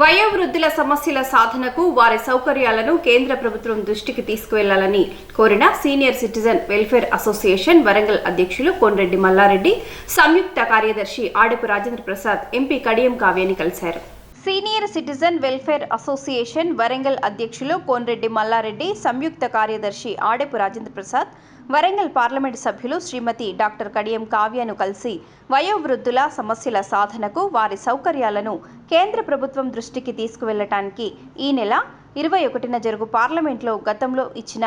వయోవృద్ధుల సమస్యల సాధనకు వారి సౌకర్యాలను కేంద్ర ప్రభుత్వం దృష్టికి తీసుకువెళ్ళాలని కోరిన senior citizen welfare association Warangal అధ్యక్షులు కోన్రెడ్డి మల్లారెడ్డి సంయుక్త కార్యదర్శి ఆడపు రాజేంద్ర ప్రసాద్ ఎంపీ కడియం కావ్యని కలిశారు. Senior citizen welfare association Warangal అధ్యక్షులు కోన్రెడ్డి మల్లారెడ్డి సంయుక్త కార్యదర్శి ఆడెపు రాజేంద్ర ప్రసాద్ వరంగల్ పార్లమెంటు సభ్యులు శ్రీమతి డాక్టర్ కడియం కావ్యను కలిసి వయోవృద్ధుల సమస్యల సాధనకు వారి సౌకర్యాలను కేంద్ర ప్రభుత్వం దృష్టికి తీసుకువెళ్ళటానికి ఈ నెల ఇరవై ఒకటిన జరుగు పార్లమెంట్లో గతంలో ఇచ్చిన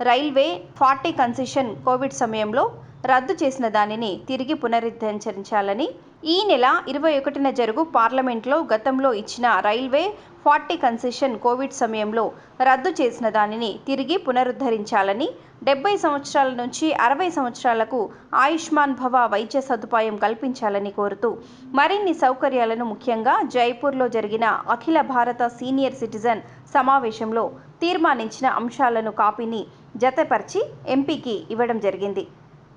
రైల్వే ఫార్టీ కన్సెషన్ కోవిడ్ సమయంలో రద్దు చేసిన దానిని తిరిగి పునరుద్ధరించాలని ఈ నెల ఇరవై ఒకటిన జరుగు పార్లమెంట్లో గతంలో ఇచ్చిన రైల్వే ఫార్టీ కన్సెషన్ కోవిడ్ సమయంలో రద్దు చేసిన దానిని తిరిగి పునరుద్ధరించాలని డెబ్బై సంవత్సరాల నుంచి అరవై సంవత్సరాలకు ఆయుష్మాన్ భవ వైద్య సదుపాయం కల్పించాలని కోరుతూ మరిన్ని సౌకర్యాలను ముఖ్యంగా జైపూర్లో జరిగిన అఖిల భారత సీనియర్ సిటిజన్ సమావేశంలో తీర్మానించిన అంశాలను కాపీని జతపరిచి ఎంపీకి ఇవ్వడం జరిగింది.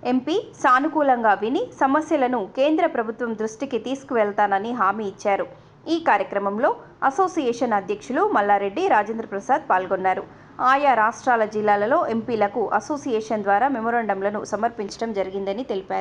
ఎంపీ సానుకూలంగా విని సమస్యలను కేంద్ర ప్రభుత్వం దృష్టికి తీసుకువెళ్తానని హామీ ఇచ్చారు. ఈ కార్యక్రమంలో అసోసియేషన్ అధ్యక్షులు మల్లారెడ్డి రాజేంద్ర ప్రసాద్ పాల్గొన్నారు. ఆయా రాష్ట్రాల జిల్లాలలో ఎంపీలకు అసోసియేషన్ ద్వారా మెమొరాండంలను సమర్పించడం జరిగిందని తెలిపారు.